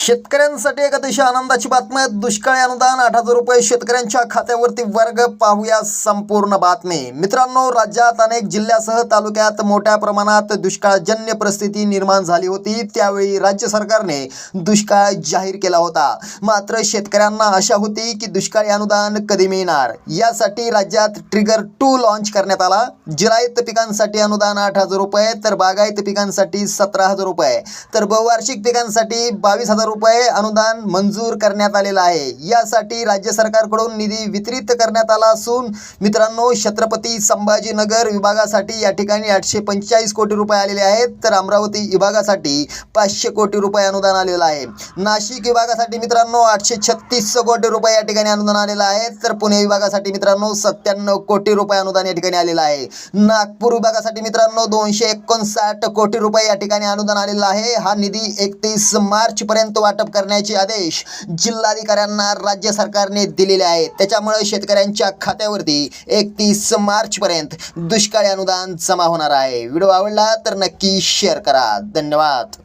शेतकऱ्यांसाठी एक अतिशय आनंदाची बातमी आहे. दुष्काळी अनुदान आठ हजार रुपये शेतकऱ्यांच्या खात्यावरती वर्ग पाहूया संपूर्ण बातमी. मित्रांनो राज्यात अनेक जिल्ह्यासह तालुक्यात मोठ्या प्रमाणात दुष्काळजन्य परिस्थिती निर्माण झाली होती. त्यावेळी राज्य सरकारने दुष्काळ जाहीर केला होता. मात्र शेतकऱ्यांना आशा होती की दुष्काळी अनुदान कधी मिळणार? यासाठी राज्यात ट्रिगर टू लॉन्च करण्यात आला. जिरायत पिकांसाठी अनुदान आठ हजार रुपये तर बागायत पिकांसाठी सतरा हजार रुपये तर बहुवार्षिक पिकांसाठी बावीस हजार रुपये अनुदान मंजूर करण्यात आलेलं आहे. यासाठी राज्य सरकारकडून निधी वितरित करण्यात आला असून मित्रांनो छत्रपती संभाजीनगर विभागासाठी या ठिकाणी आठशे पंचेचाळीस कोटी रुपये आलेले आहेत. तर अमरावती विभागासाठी पाचशे कोटी रुपये अनुदान आलेलं आहे. नाशिक विभागासाठी मित्रांनो आठशे छत्तीस कोटी रुपये या ठिकाणी अनुदान आलेलं आहे. तर पुणे विभागासाठी मित्रांनो सत्त्याण्णव कोटी रुपये अनुदान या ठिकाणी आलेलं आहे. नागपूर विभागासाठी मित्रांनो दोनशे एकोणसाठ कोटी रुपये या ठिकाणी अनुदान आलेलं आहे. हा निधी एकतीस मार्च पर्यंत वाटप करण्याचे आदेश जिल्हाधिकाऱ्यांना राज्य सरकारने दिलेले आहेत. त्याच्यामुळे शेतकऱ्यांच्या खात्यावरती एकतीस मार्चपर्यंत दुष्काळी अनुदान जमा होणार आहे. व्हिडिओ आवडला तर नक्की शेअर करा. धन्यवाद.